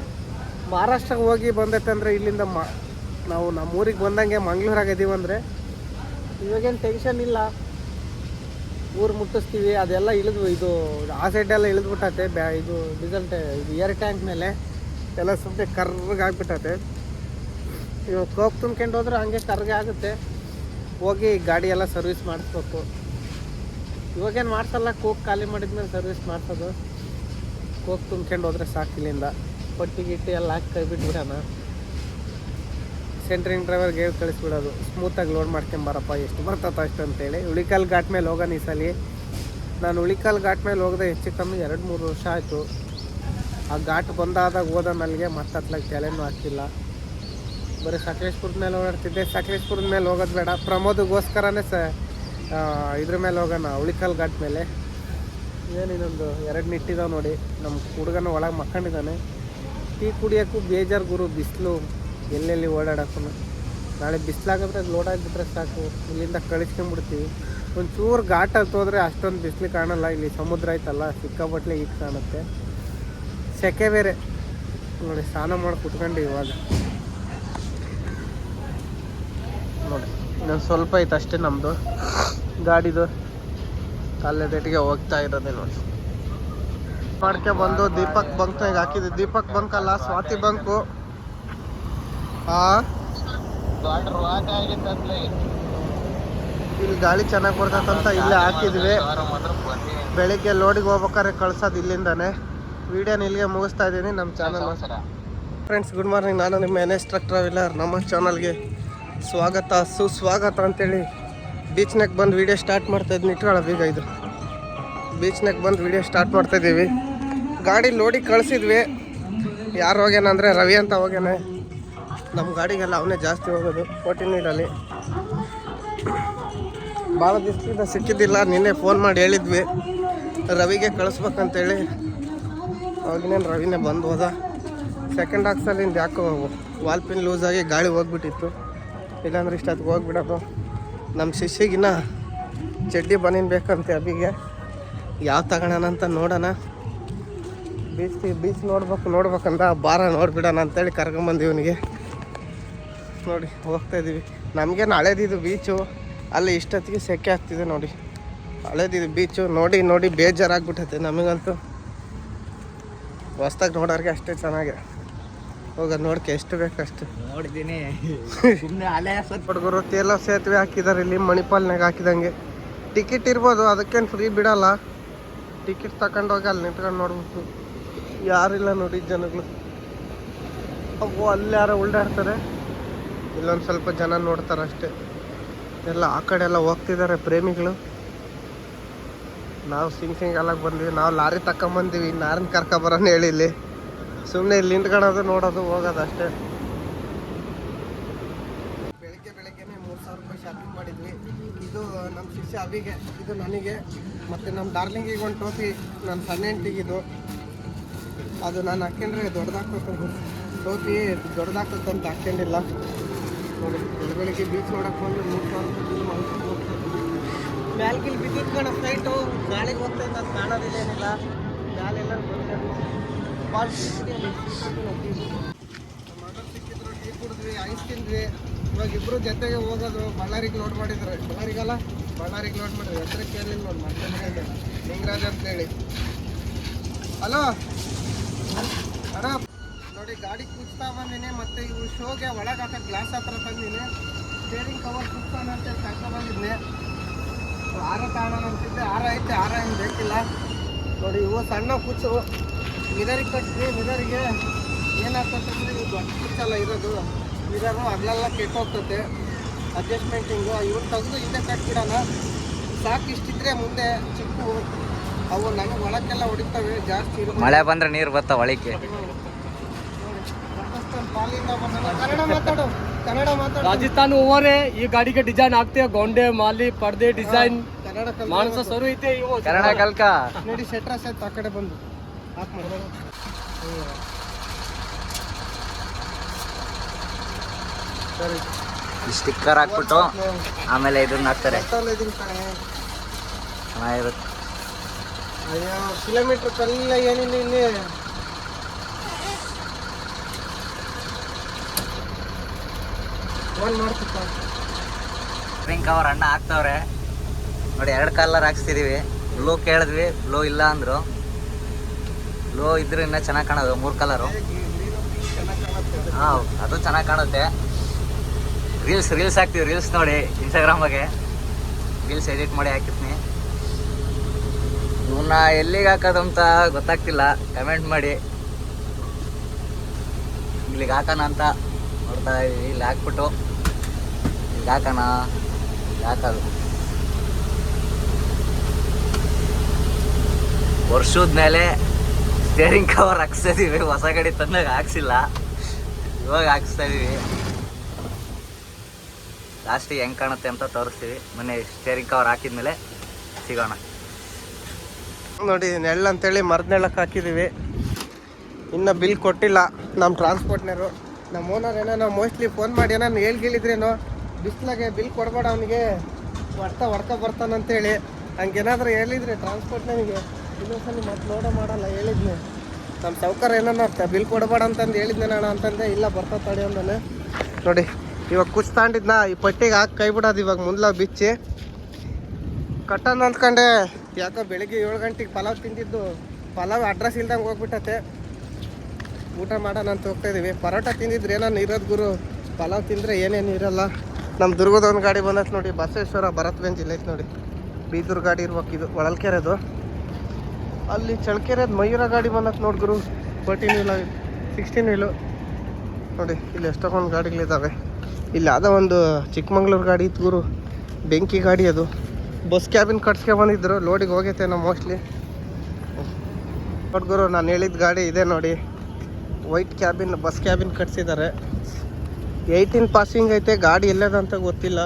ಮಹಾರಾಷ್ಟ್ರಕ್ಕೆ ಹೋಗಿ ಬಂದೈತೆ ಅಂದರೆ ಇಲ್ಲಿಂದ ಮ ನಾವು ನಮ್ಮ ಊರಿಗೆ ಬಂದಂಗೆ ಮಂಗ್ಳೂರಾಗ ಅಂದ್ರೆ ಇವಾಗೇನು ಟೆನ್ಷನ್ ಇಲ್ಲ. ಊರು ಮುಟ್ಟಿಸ್ತೀವಿ, ಅದೆಲ್ಲ ಇಳಿದು ಇದು ಆ ಸೈಡೆಲ್ಲ ಇಳಿದ್ಬಿಟ್ಟತೆ. ಬ್ಯಾ ಇದು ಡೀಸೆಲ್ ಟ್ಯಾ ಇದು ಏರ್ ಟ್ಯಾಂಕ್ ಮೇಲೆ ಎಲ್ಲ ಸುಮ್ಮನೆ ಕರ್ರಗೆ ಆಗಿಬಿಟ್ಟತೆ. ಇವಾಗ ಕೋಕ್ ತುಂಬ್ಕೊಂಡು ಹೋದ್ರೆ ಹಂಗೆ ಕರ್ಗೆ ಆಗುತ್ತೆ. ಹೋಗಿ ಗಾಡಿ ಎಲ್ಲ ಸರ್ವಿಸ್ ಮಾಡಿಸ್ಬೇಕು. ಇವಾಗೇನು ಮಾಡ್ಸಲ್ಲ ಕೋಕ್ ಖಾಲಿ ಮಾಡಿದ್ಮೇಲೆ ಸರ್ವಿಸ್ ಮಾಡ್ಸೋದು. ಕೋಕ್ ತುಂಬ್ಕೊಂಡು ಹೋದ್ರೆ ಸಾಕು ಇಲ್ಲಿಂದ ಪಟ್ಟಿ ಗಿಟ್ಟಿ ಎಲ್ಲ ಹಾಕಿ ಬಿಟ್ಬಿಡೋಣ. ಸೆಂಟ್ರಿಂಗ್ ಡ್ರೈವರ್ ಗೇರ್ ಕಳಿಸ್ಬಿಡೋದು. ಸ್ಮೂತಾಗಿ ಲೋಡ್ ಮಾಡ್ಕೊಂಬರಪ್ಪ, ಎಷ್ಟು ಬರ್ತತ್ತ ಅಷ್ಟು ಅಂತೇಳಿ. ಉಳಿಕಲ್ ಘಾಟ್ ಮೇಲೆ ಹೋಗೋಣ ಈ ಸಲ. ನಾನು ಉಳಿಕಲ್ ಘಾಟ್ ಮೇಲೆ ಹೋಗದೆ ಹೆಚ್ಚು ಕಮ್ಮಿ ಎರಡು ಮೂರು ವರ್ಷ ಆಯಿತು. ಆ ಘಾಟ್ ಬಂದಾದಾಗ ಹೋದ ನನಗೆ ಮತ್ತೆ ಹತ್ಲಾಗ ತಲೆನೂ ಹಾಕಿಲ್ಲ. ಬರೀ ಸಕಲೇಶ್ಪುರದ ಮೇಲೆ ಓಡಾಡ್ತಿದ್ದೆ. ಸಕಲೇಶ್ಪುರದ ಮೇಲೆ ಹೋಗೋದು ಬೇಡ. ಪ್ರಮೋದಗೋಸ್ಕರನೇ ಸ ಇದ್ರ ಮೇಲೆ ಹೋಗೋಣ ಉಳಿಕಲ್ ಘಾಟ್ ಮೇಲೆ. ಏನು ಇನ್ನೊಂದು ಎರಡು ನಿಟ್ಟಿದಾವೆ ನೋಡಿ. ನಮ್ಮ ಹುಡುಗನ ಒಳಗೆ ಮಕ್ಕೊಂಡಿದ್ದಾನೆ. ಟೀ ಕುಡಿಯೋಕ್ಕೂ ಬೇಜಾರು ಗುರು, ಬಿಸಿಲು. ಎಲ್ಲೆಲ್ಲಿ ಓಡಾಡೋಕ್ಕೂ ನಾಳೆ ಬಿಸಿಲಾಗಿದ್ರೆ ಲೋಡ್ ಆಗಿಬಿಟ್ರೆ ಸಾಕು. ಇಲ್ಲಿಂದ ಕಳಿಸ್ಕೊಂಬಿಡ್ತೀವಿ ಒಂಚೂರು ಘಾಟ್ ಹೋದ್ರೆ ಅಷ್ಟೊಂದು ಬಿಸಿಲು ಕಾಣಲ್ಲ. ಇಲ್ಲಿ ಸಮುದ್ರ ಐತಲ್ಲ, ಸಿಕ್ಕಾಪಟ್ಲೆ ಈಗ ಕಾಣುತ್ತೆ. ಸೆಕೆ ಬೇರೆ. ನೋಡಿ, ಸ್ನಾನ ಮಾಡಿ ಕುತ್ಕೊಂಡು ಇವಾಗ. ನೋಡಿ, ಇನ್ನೊಂದು ಸ್ವಲ್ಪ ಐತೆ ಅಷ್ಟೇ ನಮ್ಮದು ಗಾಡಿದು ಅಲ್ಲೇ ಡೇಟಿಗೆ ಹೋಗ್ತಾ ಇರೋದೇ ನೋಡಿ. ಮಾಡ್ಕೆ ಬಂದು ದೀಪಕ್ ಬಂಕ್ನಾಗ ಹಾಕಿದ್ವಿ ದೀಪಕ್ ಬಂಕ್ ಅಲ್ಲ, ಸ್ವಾತಿ ಬಂಕು. ಇಲ್ಲಿ ಗಾಳಿ ಚೆನ್ನಾಗಿ ಬರ್ತದಂತ ಇಲ್ಲೇ ಹಾಕಿದ್ವಿ. ಬೆಳಿಗ್ಗೆ ಲೋಡಿಗೆ ಹೋಗ್ಬೇಕಾದ್ರೆ ಕಳ್ಸೋದು ಇಲ್ಲಿಂದಾನೆ. ವಿಡಿಯೋನ ಇಲ್ಲಿಗೆ ಮುಗಿಸ್ತಾ ಇದ್ದೀನಿ ನಮ್ಮ ಚಾನಲ್ ಫ್ರೆಂಡ್ಸ್ ಗುಡ್ ಮಾರ್ನಿಂಗ್ ನಾನು ನಿಮ್ಮ ಎನ್ ಎಸ್ ಟ್ರಕ್ ಟ್ರಾವೆಲರ್ ನಮ್ಮ ಚಾನಲ್ಗೆ ಸ್ವಾಗತ, ಸುಸ್ವಾಗತ ಅಂತೇಳಿ ಬೀಚ್ನಾಗ ಬಂದು ವಿಡಿಯೋ ಸ್ಟಾರ್ಟ್ ಮಾಡ್ತಾ ಇದ್ದೀನಿ. ಇಟ್ಕೊಳ್ಳೋ ಬೀಗ ಇದು. ಬೀಚ್ನಾಗ ಬಂದು ವಿಡಿಯೋ ಸ್ಟಾರ್ಟ್ ಮಾಡ್ತಾ ಇದ್ದೀವಿ. ಗಾಡಿ ನೋಡಿ ಕಳಿಸಿದ್ವಿ. ಯಾರು ಹೋಗ್ಯಾನ ಅಂದರೆ ರವಿ ಅಂತ ಹೋಗ್ಯಾನೆ. ನಮ್ಮ ಗಾಡಿಗೆಲ್ಲ ಅವನೇ ಜಾಸ್ತಿ ಹೋಗೋದು ಫೋರ್ಟೀನ್ ನೀಡಲ್ಲಿ ಭಾಳ ದಿವಸದಿಂದ ಸಿಕ್ಕಿದ್ದಿಲ್ಲ, ನಿನ್ನೆ ಫೋನ್ ಮಾಡಿ ಹೇಳಿದ್ವಿ. ರವಿಗೆ ಕಳಿಸ್ಬೇಕಂತೇಳಿ. ಅವಾಗಿನೇನು ರವಿನೇ ಬಂದು ಹೋದ. ಸೆಕೆಂಡ್ ಹಾಕ್ಸಲಿಂದ ಯಾಕೋ ವಾಲ್ಪಿನ್ ಲೂಸಾಗಿ ಗಾಳಿ ಹೋಗ್ಬಿಟ್ಟಿತ್ತು. ಇಲ್ಲಾಂದ್ರೆ ಇಷ್ಟೊತ್ತಿಗೆ ಹೋಗ್ಬಿಡೋದು. ನಮ್ಮ ಶಿಷ್ಯಗಿನ್ನ ಚಡ್ಡಿ ಬನೀನ್ ಬೇಕಂತೆ ಅಬಿಗೆ ಯಾವ ತಗೋಣ ಅಂತ ನೋಡೋಣ. ಬೀಚ್ ಬೀಚ್ ನೋಡ್ಬೇಕು ನೋಡ್ಬೇಕಂದ ಬಾರ ನೋಡ್ಬಿಡೋಣ ಅಂತೇಳಿ ಕರ್ಕೊಂಬಂದು ಇವನಿಗೆ ನೋಡಿ ಹೋಗ್ತಾ ಇದ್ದೀವಿ ನಮಗೆ ಹಳೇದಿದು ಬೀಚು ಅಲ್ಲಿ ಇಷ್ಟೊತ್ತಿಗೆ ಸೆಕೆ ಆಗ್ತಿದೆ ನೋಡಿ. ಹಳೇದಿದು ಬೀಚು ನೋಡಿ ನೋಡಿ ಬೇಜಾರಾಗ್ಬಿಟ್ಟೈತೆ ನಮಗಂತೂ. ಹೊಸ್ದಾಗಿ ನೋಡೋರಿಗೆ ಅಷ್ಟೇ ಚೆನ್ನಾಗಿದೆ ಹೋಗ ನೋಡ್ಕೆ ಎಷ್ಟು ಬೇಕಷ್ಟು. ನೋಡಿದ್ದೀನಿ. ಹುಡುಗರು ತೇಲ ಸೇತುವೆ ಹಾಕಿದ್ದಾರೆ ಇಲ್ಲಿ ಮಣಿಪಾಲ್ನಾಗ ಹಾಕಿದಂಗೆ. ಟಿಕೆಟ್ ಇರ್ಬೋದು ಅದಕ್ಕೇನು ಫ್ರೀ ಬಿಡಲ್ಲ. ಟಿಕೆಟ್ ತಗೊಂಡೋಗಿ ಅಲ್ಲಿ ನಿಂತ್ಕೊಂಡು ನೋಡ್ಬೇಕು. ಯಾರಿಲ್ಲ ನೋಡಿ ಜನಗಳು. ಅವು ಅಲ್ಲಿ ಯಾರೋ ಉಲ್ಡಾಡ್ತಾರೆ. ಇಲ್ಲೊಂದು ಸ್ವಲ್ಪ ಜನ ನೋಡ್ತಾರೆ ಅಷ್ಟೇ. ಎಲ್ಲ ಆ ಕಡೆ ಎಲ್ಲ ಹೋಗ್ತಿದ್ದಾರೆ ಪ್ರೇಮಿಗಳು. ನಾವು ಸಿಂಗ್ ಸಿಂಗ್ ಎಲ್ಲ ಬಂದ್ವಿ. ನಾವು ಲಾರಿ ತಕೊಂಬಂದಿವಿ ನಾರಿನ ಕರ್ಕೊಬರೋಣ ಹೇಳಿ ಇಲ್ಲಿ. ಸುಮ್ಮನೆ ಇಲ್ಲಿ ನಿಂತ್ಕೊಳ್ಳೋದು ನೋಡೋದು, ಹೋಗೋದು ಅಷ್ಟೇ. ಬೆಳಿಗ್ಗೆ ಬೆಳಗ್ಗೆನೆ ಮೂರು ಸಾವಿರ ರೂಪಾಯಿ ಶಾಪಿಂಗ್ ಮಾಡಿದ್ವಿ. ಇದು ನಮ್ಮ ಶಿಷ್ಯ ಅವಿಗೆ, ಇದು ನನಗೆ, ಮತ್ತು ನಮ್ಮ ಡಾರ್ಲಿಂಗಿಗೆ ಒಂದು ಟೋಪಿ ನನ್ನ ಸಣ್ಣ ಹೆಂಡ್ತಿಗಿದು ಅದು ನಾನು ಹಾಕ್ಕೊಂಡ್ರೆ ದೊಡ್ಡದಾಗ್ತದೆ ಟೋಪಿ ದೊಡ್ಡದಾಗ್ತದಂತ ಹಾಕ್ಕೊಂಡಿಲ್ಲ. ನೋಡಿ ಬೆಳಗ್ಗೆ ಬೀಚ್ ನೋಡಕ್ಕೆ ಬಂದು ಮೂರು ಸಾವಿರ. ಮ್ಯಾಲ್ಗಿಲ್ ಬಿದ್ದಿದ್ದು ಕಣ ಫ್ಲೈಟು ಗಾಳಿಗೆ ಹೋಗ್ತಾ ಇದ್ದ ಕಾಣೋದಿಲ್ಲ ಏನಿಲ್ಲ. ಮ್ಯಾಲೆಲ್ಲ ಸಿಕ್ಕಿದ್ರು ಟೀ ಕುಡಿದ್ವಿ ಐಸ್ ತಿಂದ್ವಿ. ಇವಾಗ ಇಬ್ರು ಜೊತೆಗೆ ಹೋಗೋದು ಬಳ್ಳಾರಿಗೆ ಲೋಡ್ ಮಾಡಿದ್ರೆ ಬಳ್ಳಾರಿಗಲ್ಲ ಬಳ್ಳಾರಿಗೆ ಲೋಡ್ ಮಾಡಿದ್ರು ಹೆಸರು ಕೇಳಿಲ್ಲ ನೋಡಿ ಲಿಂಗರಾಜ್ ಅಂತ ಹೇಳಿ ಹಲೋ ನೋಡಿ, ಗಾಡಿ ಕುಚ್ತಾ ಬಂದಿನಿ, ಮತ್ತೆ ಇವು ಶೋಗೆ ಒಳಗೆ ಹಾಕೋ ಗ್ಲಾಸ್ ಹತ್ರ ತಂದಿನಿ. ಸ್ಟೇರಿಂಗ್ ಕವರ್ ಕುಚ್ತಾನ ಅಂತ ತಗೊಂಡು ಬಂದಿದ್ನಿ. ಹಾರ ತಗೋಣ ಅಂತಿದ್ದೆ ಹಾರ ಐತೆ ಹಾರ ಏನು ಬೇಕಿಲ್ಲ. ನೋಡಿ ಇವು ಸಣ್ಣ ಕುಚ್ಚು ಮಿರರಿಗೆ ಕಟ್ಟಿ ಮಿರರಿಗೆ ಏನಾಗ್ತದೆ ಇವು ದೊಡ್ಡ ಕುಚ್ಚಲ್ಲ ಇರೋದು. ಮಿರರು ಅಲ್ಲೆಲ್ಲ ಕೆಟ್ಟೋಗ್ತದೆ ಅಡ್ಜಸ್ಟ್ಮೆಂಟಿಂಗು ಇವನ್ ತೆಗೆದು ಹಿಂದೆ ಕಟ್ಬಿಡೋಣ. ಸಾಕು ಇಷ್ಟಿದ್ರೆ ಮುಂದೆ ಚಿಕ್ಕ ಅವು ನನಗೆ ಒಳಕ್ಕೆಲ್ಲ ಹೊಡಿತಾವೆ ಜಾಸ್ತಿ ಮಳೆ ಬಂದ್ರೆ ನೀರು ಬರ್ತಾವ ಒಳಕ್ಕೆ? ರಾಜಸ್ಥಾನ ಬಂದಲ್ಲ. ಕನ್ನಡ ಮಾತಾಡು ಕನ್ನಡ ಮಾತಾಡು. ರಾಜಸ್ಥಾನ್ ಓವರ್ ಈ ಗಾಡಿಗೆ ಡಿಸೈನ್ ಆಗ್ತೇ ಗೊಂಡೆ ಮಾಲಿ ಪರ್ದೆ ಡಿಸೈನ್ ಮಾನಸ. ಸರು ಐತೆ ಇವು. ಕನ್ನಡ ಕಲ್ಕ? ನೋಡಿ ಶೆಟ್ರಸ್ ಆಯ್ತು ಆ ಕಡೆ ಬಂದು. ಸ್ಟಿಕ್ಕರ್ ಹಾಕ್ಬಿಟ್ಟು ಆಮೇಲೆ ಇದನ್ನ ಹಾಕ್ತಾರೆ. ಚೆನ್ನಾಗಿರುತ್ತೆ. ಅಯ್ಯೋ ಕಿಲೋಮೀಟ್ರ್ ಕಲ್ಲ ಏನಿಲ್ಲ ಇಲ್ಲಿ. ಫೋನ್ ಮಾಡ್ತಿಪ್ಪ. ಡ್ರಿಂಕ್ ಅವ್ರ ಅಣ್ಣ ಹಾಕ್ತವ್ರೆ. ನೋಡಿ, ಎರಡು ಕಲ್ಲರ್ ಹಾಕ್ಸ್ತಿದೀವಿ. ಬ್ಲೂ ಕೇಳಿದ್ವಿ ಬ್ಲೂ ಇಲ್ಲ ಅಂದ್ರು. ಬ್ಲೂ ಇದ್ರೆ ಇನ್ನೂ ಚೆನ್ನಾಗಿ ಕಾಣೋದು, ಮೂರು ಕಲರು ಹಾಂ ಅದು ಚೆನ್ನಾಗಿ ಕಾಣುತ್ತೆ. ರೀಲ್ಸ್ ರೀಲ್ಸ್ ಹಾಕ್ತೀವಿ ರೀಲ್ಸ್ ನೋಡಿ ಇನ್ಸ್ಟಾಗ್ರಾಮಗೆ ರೀಲ್ಸ್ ಎಡಿಟ್ ಮಾಡಿ ಹಾಕಿರ್ತೀನಿ. ಇವನ್ನ ಎಲ್ಲಿಗೆ ಹಾಕೋದಂತ ಗೊತ್ತಾಗ್ತಿಲ್ಲ. ಕಮೆಂಟ್ ಮಾಡಿ. ಇಲ್ಲಿಗೆ ಹಾಕೋಣ ಅಂತ ನೋಡ್ತಾ ಇದ್ದೀವಿ ಇಲ್ಲಿ ಹಾಕ್ಬಿಟ್ಟು ಇಲ್ಲಿಗೆ ಹಾಕೋಣ. ಹಾಕೋದು. ವರ್ಷದ ಮೇಲೆ ಸ್ಟೇರಿಂಗ್ ಕವರ್ ಹಾಕ್ಸ್ತಾ ಇದೀವಿ ಹೊಸ ಗಾಡಿ ತಂದಾಗ ಹಾಕ್ಸಿಲ್ಲ. ಇವಾಗ ಹಾಕ್ಸ್ತಾ ಇದ್ದೀವಿ ಲಾಸ್ಟಿಗೆ ಹೆಂಗೆ ಕಾಣುತ್ತೆ ಅಂತ ತೋರಿಸ್ತೀವಿ. ಮೊನ್ನೆ ಸ್ಟೇರಿಂಗ್ ಕವರ್ ಹಾಕಿದ್ಮೇಲೆ ಸಿಗೋಣ. ನೋಡಿ ನೆಳ್ಳು ಅಂತೇಳಿ ಮರದ ನೆಳ್ಳಕ್ಕೆ ಹಾಕಿದ್ದೀವಿ ಇನ್ನು ಬಿಲ್ ಕೊಟ್ಟಿಲ್ಲ ನಮ್ಮ ಟ್ರಾನ್ಸ್ಪೋರ್ಟ್ನವರು ನಮ್ಮ ಓನರ್ ಏನೋ ಮೋಸ್ಟ್ಲಿ ಫೋನ್ ಮಾಡಿ, ಏನೋ ಹೇಳ್ಗಿಳಿದ್ರೇನೋ, ಬಿಸ್ಲಾಗೆ ಬಿಲ್ ಕೊಡಬೇಡ ಅವನಿಗೆ ಹೊಡ್ತಾ ಹೊಡ್ಕೊ ಬರ್ತಾನಂತೇಳಿ ಹಂಗೇನಾದ್ರೂ ಹೇಳಿದ್ರೆ ಟ್ರಾನ್ಸ್ಪೋರ್ಟ್ ನನಗೆ ಇನ್ನೊಂದ್ಸಲ ಮತ್ತೆ ನೋಡ ಮಾಡಲ್ಲ, ಹೇಳಿದ್ನಿ. ನಮ್ಮ ಸೌಕರ್ ಏನೋ ಬಿಲ್ ಕೊಡಬೇಡ ಅಂತಂದು ಹೇಳಿದ್ನೆ ನಾನು ಅಂತಂದೆ, ಇಲ್ಲ ಬರ್ತಾ ತಡಿ ಅಂದಾನೆ. ನೋಡಿ, ಇವಾಗ ಕುಚ್ ತಾಂಡಿದ್ನ ಈ ಪಟ್ಟಿಗೆ ಹಾಕಿ ಕೈ ಬಿಡೋದು ಇವಾಗ ಮುಂದ್ಲ ಬಿಚ್ಚಿ. ಕಟ್ಟನ್ ಅಂದ್ಕೊಂಡೆ. ಯಾಕೋ ಬೆಳಿಗ್ಗೆ ಏಳು ಗಂಟೆಗೆ ಪಲಾವ್ ತಿಂದಿದ್ದು, ಪಲಾವ್ ಅಡ್ರೆಸ್ ಇಲ್ದಂಗೆ ಹೋಗ್ಬಿಟ್ಟತೆ. ಊಟ ಮಾಡೋಣ ಅಂತ ಹೋಗ್ತಾ ಇದೀವಿ. ಪರೋಟ ತಿಂದಿದ್ರೆ ಏನೋ ಇರೋದು ಗುರು. ಪಲಾವ್ ತಿಂದರೆ ಏನೇನು ಇರಲ್ಲ. ನಮ್ಮ ದುರ್ಗದ ಒಂದು ಗಾಡಿ ಬಂದೈತೆ ನೋಡಿ, ಬಸವೇಶ್ವರ ಭರತ್ ಬೆಂಜ್ ನೋಡಿ. ಬೀದೂರು ಗಾಡಿ ಇರ್ಬೇಕು ಇದು ಒಳಲ್ಕೆರೆದು ಅಲ್ಲಿ ಚಳಕೆರೆದು ಮಯೂರ ಗಾಡಿ ಬಂದತ್ ನೋಡಿ ಗುರು. ಫೋರ್ಟೀನ್ ವೀಲ್ ಸಿಕ್ಸ್ಟೀನ್ ವೀಲು ನೋಡಿ, ಇಲ್ಲಿ ಎಷ್ಟೊಂದು ಗಾಡಿಗಳಿದ್ದಾವೆ ಇಲ್ಲಿ ಯಾವುದೋ ಒಂದು ಚಿಕ್ಕಮಂಗ್ಳೂರು ಗಾಡಿ ಇತ್ತು ಗುರು. ಬೆಂಕಿ ಗಾಡಿ ಅದು. ಬಸ್ ಕ್ಯಾಬಿನ್ ಕಟ್ಸ್ಕೊ ಬಂದಿದ್ರು. ಲೋಡಿಗೆ ಹೋಗೈತೇನೋ ಮೋಸ್ಟ್ಲಿ ನೋಡ್ಗುರು ನಾನು ಹೇಳಿದ ಗಾಡಿ ಇದೆ ನೋಡಿ. ವೈಟ್ ಕ್ಯಾಬಿನ್ ಬಸ್ ಕ್ಯಾಬಿನ್ ಕಟ್ಸಿದ್ದಾರೆ ಏಯ್ಟೀನ್ ಪಾಸಿಂಗ್ ಐತೆ, ಗಾಡಿ ಎಲ್ಲದಂತ ಗೊತ್ತಿಲ್ಲ.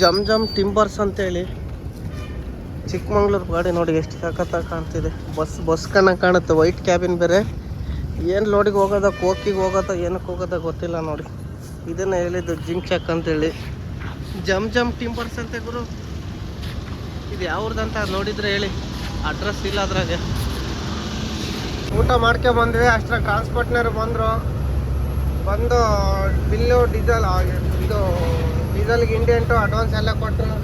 ಜಮ್ ಜಮ್ ಟಿಂಬರ್ಸ್ ಅಂತೇಳಿ. ಚಿಕ್ಕಮಂಗ್ಳೂರು ಗಾಡಿ ನೋಡಿ ಎಷ್ಟು ಸಖತ್ತಾಗಿ ಕಾಣ್ತಿದೆ. ಬಸ್ ಬಸ್ ಕಣ್ಣಂಗೆ ಕಾಣುತ್ತೆ. ವೈಟ್ ಕ್ಯಾಬಿನ್ ಬೇರೆ. ಏನು ಲೋಡಿಗೆ ಹೋಗೋದ ಕೋಕಿಗೆ ಹೋಗೋದ, ಏನಕ್ಕೆ ಹೋಗೋದ ಗೊತ್ತಿಲ್ಲ ನೋಡಿ. ಇದನ್ನು ಹೇಳಿದ್ದು ಜಿಂಕ್ ಚೆಕ್ ಅಂತೇಳಿ. ಜಮ್ ಜಮ್ ಟಿಂಬರ್ಸ್ ಅಂತೆ ಗುರು. ಇದು ಯಾವ್ದಂತ ನೋಡಿದ್ರೆ ಹೇಳಿ. ಅಡ್ರೆಸ್ ಇಲ್ಲ ಅದ್ರಾಗೆ. ಊಟ ಮಾಡ್ಕೊ ಬಂದ್ವಿ ಅಷ್ಟರ ಟ್ರಾನ್ಸ್ಪೋರ್ಟ್ನವ್ರು ಬಂದರು. ಬಂದು, ಬಿಲ್ಲು, ಡೀಸೆಲ್ ಇದು, ಡೀಸೆಲ್ಗೆ ಇಂಡಿಯಂಟು ಅಡ್ವಾನ್ಸ್ ಎಲ್ಲ ಕೊಟ್ಟರು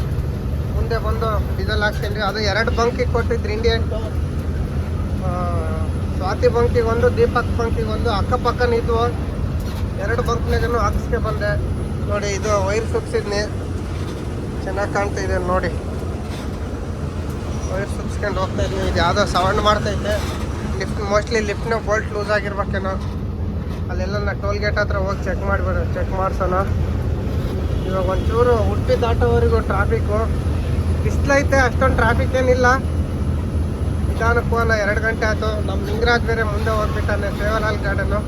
ಮುಂದೆ ಬಂದು ಡೀಸೆಲ್ ಹಾಕ್ತೀನಿ ಅದು ಎರಡು ಬಂಕಿಗೆ ಕೊಟ್ಟಿದ್ರು ಇಂಡಿಯಂಟು ಸ್ವಾತಿ ಬಂಕಿಗೆ ಒಂದು ದೀಪಕ್ ಬಂಕಿಗೆ ಒಂದು ಅಕ್ಕಪಕ್ಕ ನಿಂತ್ವು ಎರಡು ಬಂಕ್ನಾಗೂ ಹಾಕ್ಸ್ಕೆ ಬಂದೆ. ನೋಡಿ, ಇದು ವೈರ್ ಸುಪ್ಸಿದ್ನಿ ಚೆನ್ನಾಗಿ ಕಾಣ್ತಾ ಇದೆ ನೋಡಿ. ವೈರ್ ಸುಪ್ಸ್ಕೊಂಡು ಹೋಗ್ತಾ ಇದ್ನಿ ಇದು ಯಾವುದೋ ಸೌಂಡ್ ಮಾಡ್ತೈತೆ. ಲಿಫ್ಟ್ ಮೋಸ್ಟ್ಲಿ ಲಿಫ್ಟ್ನ ಬೋಲ್ಟ್ ಲೂಸ್ ಆಗಿರ್ಬೇಕೇನೋ. ಅಲ್ಲೆಲ್ಲ ನಾ ಟೋಲ್ ಗೇಟ್ ಹತ್ರ ಹೋಗಿ ಚೆಕ್ ಮಾಡಿಬಿಡ ಚೆಕ್ ಮಾಡಿಸೋಣ. ಇವಾಗ ಒಂಚೂರು ಉಡುಪಿ ದಾಟೋವರೆಗೂ ಟ್ರಾಫಿಕ್ಕು ಬಿಸಿಲೈತೆ ಅಷ್ಟೊಂದು ಟ್ರಾಫಿಕ್ ಏನಿಲ್ಲ. ನಿಧಾನಕ್ಕೆ ಹೋಗೋಣ ಎರಡು ಗಂಟೆ ಆಯ್ತು. ನಮ್ಮ ಲಿಂಗರಾಜ್ ಬೇರೆ ಮುಂದೆ ಹೋಗ್ಬಿಟ್ಟಾನೆ, ಸೇವಲಾಲ್ ಗಾರ್ಡನು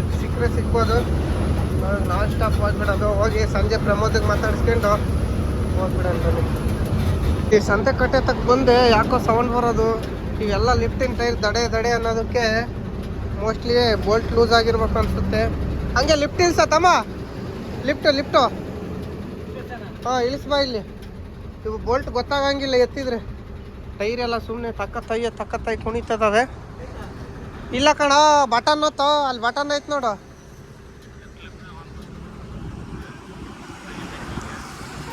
ಇದು ಸಿಕ್ಕರೆ ಸಿಕ್ಬೋದು. ನಾನ್ ಸ್ಟಾಪ್ ಹೋಗ್ಬಿಡೋದು ಹೋಗಿ ಸಂಜೆ ಪ್ರಮೋದಕ್ಕೆ ಮಾತಾಡಿಸ್ಕೊಂಡು ಹೋಗ್ಬಿಡೋಣ ಈ ಸಂತೆ ಕಟ್ಟೆ ತಕ್ಕ ಬಂದೆ, ಯಾಕೋ ಸೌಂಡ್ ಬರೋದು. ಇವೆಲ್ಲ ಲಿಫ್ಟಿಂಗ್ ಟೈರ್ ದಡೆ ದಡೆ ಅನ್ನೋದಕ್ಕೆ ಮೋಸ್ಟ್ಲಿ ಬೋಲ್ಟ್ ಲೂಸ್ ಆಗಿರ್ಬೇಕು ಅನ್ಸುತ್ತೆ. ಹಂಗೆ ಲಿಫ್ಟ್ ಇಲ್ಸ ತಮ್ಮ? ಲಿಫ್ಟ್ ಲಿಫ್ಟು ಹಾಂ ಇಳಿಸ್ಬಾ ಇಲ್ಲಿ. ಇವು ಬೋಲ್ಟ್ ಗೊತ್ತಾಗಂಗಿಲ್ಲ ಎತ್ತಿದ್ರೆ. ಟೈರ್ ಎಲ್ಲ ಸುಮ್ಮನೆ ತಕ್ಕ ತಯ್ಯ ಕುಣಿತದವೆ. ಇಲ್ಲ ಕಣ ಬಟನ್ ಹೊತ್ತು, ಅಲ್ಲಿ ಬಟನ್ ಐತೆ ನೋಡು.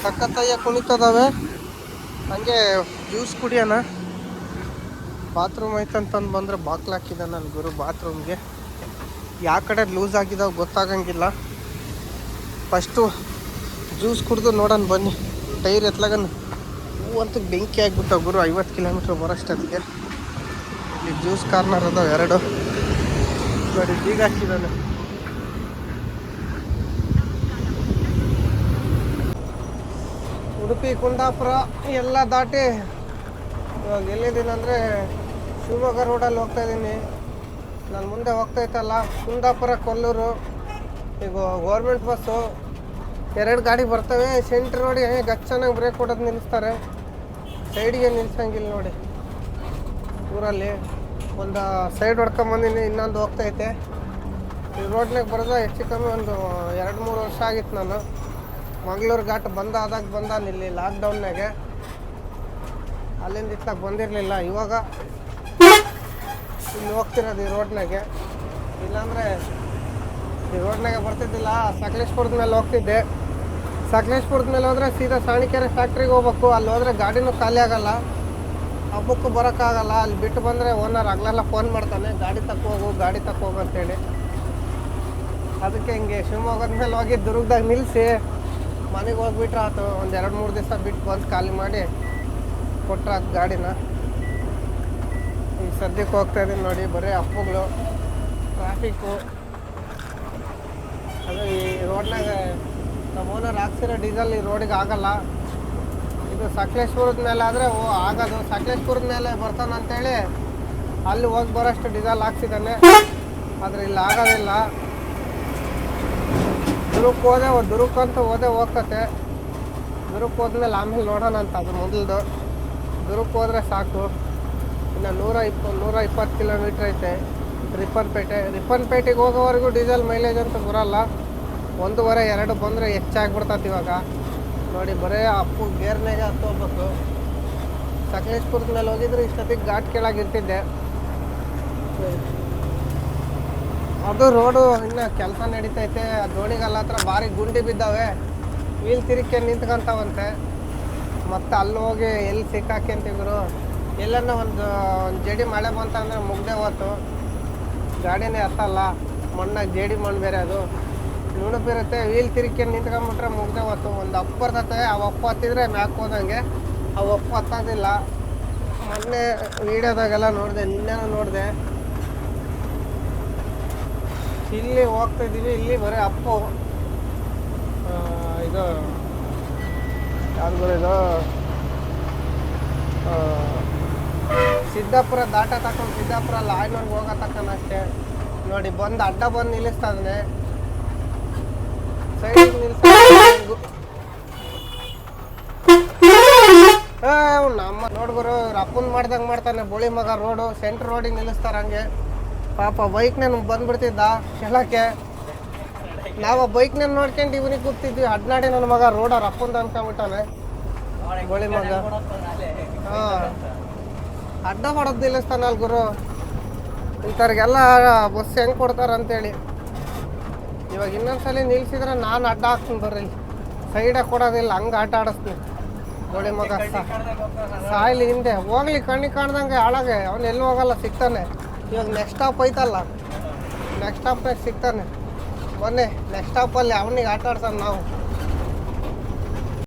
ತಕ್ಕ ತಯ್ಯ ಕುಣಿತದವೆ. ಹಂಗೆ ಜ್ಯೂಸ್ ಕುಡಿಯೋಣ. ಬಾತ್ರೂಮ್ ಐತಂತಂದು ಬಂದರೆ ಬಾಕ್ಲು ಹಾಕಿದ ನನ್ನ ಗುರು ಬಾತ್ರೂಮ್ಗೆ ಯಾವ ಕಡೆ ಲೂಸ್ ಆಗಿದಾವೆ ಗೊತ್ತಾಗಂಗಿಲ್ಲ. ಫಸ್ಟು ಜ್ಯೂಸ್ ಕುಡಿದು ನೋಡೋಣ ಬನ್ನಿ. ಟೈರ್ ಎತ್ಲಾಗನ್? ಹೂ ಅಂತೂ ಬೆಂಕಿ ಆಗಿಬಿಟ್ಟ ಗುರು, ಐವತ್ತು ಕಿಲೋಮೀಟ್ರ್ ಬರೋಷ್ಟೊತ್ತಿಗೆ ಇಲ್ಲಿ ಜ್ಯೂಸ್ ಕಾರ್ನರ್ ಅದಾವೆ ಎರಡು. ನೋಡಿ ಬೀಗ ಹಾಕಿದ್ದಾನೆ. ಉಡುಪಿ, ಕುಂದಾಪುರ ಎಲ್ಲ ದಾಟಿ ಇವಾಗ ಎಲ್ಲಿದ್ದೀನಿ ಅಂದರೆ ಶಿವಮೊಗ್ಗ ರೋಡಲ್ಲಿ ಹೋಗ್ತಾ ಇದ್ದೀನಿ. ನಾನು ಮುಂದೆ ಹೋಗ್ತಾ ಇತ್ತಲ್ಲ ಕುಂದಾಪುರ, ಕೊಲ್ಲೂರು. ಈಗ ಗೌರ್ಮೆಂಟ್ ಬಸ್ಸು ಎರಡು ಗಾಡಿ ಬರ್ತವೆ. ಸೆಂಟ್ರ್ ನೋಡಿ ಚೆನ್ನಾಗಿ ಬ್ರೇಕ್ ಕೊಡೋದು ನಿಲ್ಲಿಸ್ತಾರೆ ಸೈಡಿಗೆ ನಿಲ್ಸಂಗಿಲ್ಲ ನೋಡಿ. ಊರಲ್ಲಿ ಒಂದು ಸೈಡ್ ಹೊಡ್ಕೊಂಬಂದಿನಿ ಇನ್ನೊಂದು ಹೋಗ್ತೈತೆ ಈ ರೋಡ್ನಾಗ ಬರೋದು ಹೆಚ್ಚು ಕಮ್ಮಿ ಒಂದು ಎರಡು ಮೂರು ವರ್ಷ ಆಗಿತ್ತು ನಾನು. ಮಂಗಳೂರು ಘಾಟ್ ಬಂದ ಆದಾಗ ಬಂದ ಇಲ್ಲಿ ಲಾಕ್ಡೌನ್ನಾಗೆ ಅಲ್ಲಿಂದ ಇತ್ತಾಗ ಬಂದಿರಲಿಲ್ಲ. ಇವಾಗ ಇಲ್ಲಿ ಹೋಗ್ತಿರೋದು ಈ ರೋಡ್ನಾಗೆ ಇಲ್ಲಾಂದರೆ ಈ ರೋಡ್ನಾಗೆ ಬರ್ತಿದ್ದಿಲ್ಲ. ಸಕಲೇಶ್ಪುರದ ಮೇಲೆ ಹೋಗ್ತಿದ್ದೆ. ಸಕಲೇಶ್ಪುರದ ಮೇಲೆ ಹೋದರೆ ಸೀದಾ ಸಾಣಿಕೆರೆ ಫ್ಯಾಕ್ಟ್ರಿಗೆ ಹೋಗ್ಬೇಕು. ಅಲ್ಲಿ ಹೋದರೆ ಗಾಡಿನೂ ಖಾಲಿ ಆಗಲ್ಲ. ಹಬ್ಬಕ್ಕೂ ಬರೋಕ್ಕಾಗಲ್ಲ ಅಲ್ಲಿ ಬಿಟ್ಟು ಬಂದರೆ ಓನರ್ ಹಗಲೆಲ್ಲ ಫೋನ್ ಮಾಡ್ತಾನೆ, ಗಾಡಿ ತಕ್ಕೋಗು ಗಾಡಿ ತಕ್ಕೋಗು ಅಂತೇಳಿ. ಅದಕ್ಕೆ ಹಿಂಗೆ ಶಿವಮೊಗ್ಗದ ಮೇಲೆ ಹೋಗಿ ದುರ್ಗದಾಗ ನಿಲ್ಲಿಸಿ ಮನೆಗೆ ಹೋಗ್ಬಿಟ್ರೆ ಆತು, ಒಂದು ಎರಡು ಮೂರು ದಿವಸ ಬಿಟ್ಟು ಬಂದು ಖಾಲಿ ಮಾಡಿ ಕೊಟ್ರೆ ಆತು ಗಾಡಿನ. ಈಗ ಸದ್ಯಕ್ಕೆ ಹೋಗ್ತಾ ಇದ್ದೀನಿ ನೋಡಿ, ಬರೀ ಅಪ್ಪುಗಳು ಟ್ರಾಫಿಕ್ಕು ಅದು ಈ ರೋಡ್ನಾಗ ನಮ್ಮ ಓನರ್ ಹಾಕ್ಸಿರೋ ಡೀಸೆಲ್ ಈ ರೋಡಿಗೆ ಆಗಲ್ಲ. ಇದು ಸಕಲೇಶ್ಪುರದ ಮೇಲೆ ಆದರೆ, ಓ, ಆಗೋದು. ಸಕಲೇಶ್ಪುರದ ಮೇಲೆ ಬರ್ತಾನೆ ಅಂತೇಳಿ ಅಲ್ಲಿ ಹೋಗಿ ಬರೋಷ್ಟು ಡೀಸೆಲ್ ಹಾಕ್ಸಿದ್ದಾನೆ. ಆದರೆ ಇಲ್ಲಿ ಆಗೋದಿಲ್ಲ. ದುರುಕ್ ಹೋದೆ ದುರುಕ್ ಅಂತ ಹೋದೆ, ಹೋಗ್ತತೆ. ದುರುಕ್ ಹೋದ್ಮೇಲೆ ಆಮೇಲೆ ನೋಡೋಣ ಅಂತ ಅದು ಮೊದಲದು. ದುರುಕ್ ಹೋದ್ರೆ ಸಾಕು. ಇನ್ನು ನೂರ ಇಪ್ಪ, ನೂರ ಇಪ್ಪತ್ತು ಕಿಲೋಮೀಟ್ರ್ ಐತೆ. ರಿಪ್ಪನ್ಪೇಟೆ ರಿಪ್ಪನ್ಪೇಟೆಗೆ ಹೋಗೋವರೆಗೂ ಡೀಸೆಲ್ ಮೈಲೇಜ್ ಅಂತ ಬರಲ್ಲ. ಒಂದೂವರೆ, ಎರಡು ಬಂದರೆ ಹೆಚ್ಚಾಗ್ಬಿಡ್ತತಿ ಇವಾಗ. ನೋಡಿ, ಬರೇ ಅಪ್ಪು ಗೇರ್ನಾಗೆ ಹತ್ತು ಹೋಗ್ಬೇಕು. ಮೇಲೆ ಹೋಗಿದ್ರೆ ಇಷ್ಟೊತ್ತಿಗೆ ಘಾಟ್ ಕೆಳಗಿರ್ತಿದ್ದೆ ಅದು ರೋಡು ಇನ್ನು ಕೆಲಸ ನಡೀತೈತೆ ದೋಣಿಗಲ್ಲ ಹತ್ರ ಭಾರಿ ಗುಂಡಿ ಬಿದ್ದಾವೆ. ವೀಲ್ ತಿರುಕ್ಕೆ ನಿಂತ್ಕೊಂತಾವಂತೆ. ಮತ್ತೆ ಅಲ್ಲಿ ಹೋಗಿ ಎಲ್ಲಿ ಸಿಕ್ಕಾಕ್ಯಂತಿದ್ರು ಎಲ್ಲನ್ನ ಒಂದು ಒಂದು ಜಡಿ ಮಳೆ ಬಂತಂದ್ರೆ ಮುಗ್ದೆ ಹೋತು. ಗಾಡಿನೇ ಹತ್ತಲ್ಲ. ಮಣ್ಣಾಗ ಜೇಡಿ ಮಣ್ಣು ಬೇರೆ ಅದು. ನುಣುಪಿರುತ್ತೆ ವೀಲ್ ತಿರುಗ್ಕೊಂಡು ನಿಂತ್ಕೊಂಡ್ಬಿಟ್ರೆ ಮುಗ್ದೆ ಹೋತು. ಒಂದು ಅಪ್ಪು ಬರ್ತೈತೆ ಆ ಅಪ್ಪು ಹತ್ತಿದ್ರೆ ಮ್ಯಾಕ್ ಹೋದಂಗೆ. ಆ ಅಪ್ಪು ಹತ್ತೋದಿಲ್ಲ. ಮೊನ್ನೆ ವೀಡಿಯೋದಾಗೆಲ್ಲ ನೋಡಿದೆ, ನಿನ್ನೆನೂ ನೋಡಿದೆ. ಇಲ್ಲಿ ಹೋಗ್ತಾ ಇದ್ದೀವಿ ಇಲ್ಲಿ ಬರೀ ಅಪ್ಪು ಇದು ಯಾವ್ದು ಇದು ಸಿದ್ದಾಪುರ ದಾಟ ತಕೊಂಡು ಸಿದ್ದಾಪುರ ಲಾಯ್ನವ್ರಿಗೆ ಹೋಗೋ ತಕ್ಕನ ಅಷ್ಟೇ. ನೋಡಿ, ಬಂದು ಅಡ್ಡ ಬಂದು ನಿಲ್ಲಿಸ್ತಾ ಇದ್ದಾನೆ. ನಮ್ಮ ನೋಡ್ಗುರು ಅಪ್ಪನ್ ಮಾಡ್ದಂಗೆ ಮಾಡ್ತಾನೆ ಬೋಳಿ ಮಗ ರೋಡು, ಸೆಂಟ್ರ್ ರೋಡಿಗೆ ನಿಲ್ಲಿಸ್ತಾರ ಹಂಗೆ ಪಾಪ ಬೈಕ್ನ ಬಂದ್ಬಿಡ್ತಿದ್ದ ಕೆಳಕ್ಕೆ ನಾವು ಬೈಕ್ನ ನೋಡ್ಕೊಂಡು ಇವನಿಗೆ ಕೂತಿದ್ವಿ ಹಡ್ನಾಡಿ ನನ್ನ ಮಗ ರೋಡ ಅವ್ರ ಅಪ್ಪಂದ ಅನ್ಕೊಂಬಿಟ್ಟಾನೆ ಗೋಳಿ ಮಗ. ಹಾ. ಅಡ್ಡ ಮಾಡೋದು ಅಲ್ಲಿ ಗುರು. ಇಂಥವ್ರಿಗೆಲ್ಲ ಬಸ್ ಹೆಂಗೆ ಕೊಡ್ತಾರ ಅಂತೇಳಿ. ಇವಾಗ ಇನ್ನೊಂದ್ಸಲಿ ನಿಲ್ಸಿದ್ರೆ ನಾನು ಅಡ್ಡ ಹಾಕ್ತೀನಿ ಬರ್ರಿ. ಸೈಡಾಗಿ ಕೊಡೋದಿಲ್ಲ, ಹಂಗೆ ಆಟ ಆಡಿಸ್ತೀನಿ. ಗೋಳಿ ಮಗ ಸಾಯ್ಲಿ ಹಿಂದೆ. ಹೋಗ್ಲಿ ಕಣ್ಣಿಗೆ ಕಾಣ್ದಂಗೆ ಹಾಳಾಗೆ. ಅವ್ನು ಎಲ್ಲಿ ಹೋಗಲ್ಲ, ಸಿಗ್ತಾನೆ. ಇವಾಗ ನೆಕ್ಸ್ಟ್ ಸ್ಟಾಪ್ ಐತಲ್ಲ. ನೆಕ್ಸ್ಟ್ ಸ್ಟಾಪ್ನಾಗ ಸಿಗ್ತಾನೆ. ಬನ್ನಿ ನೆಕ್ಸ್ಟ್ ಸ್ಟಾಪಲ್ಲಿ ಅವನಿಗೆ ಆಟ ಆಡ್ತಾನೆ ನಾವು.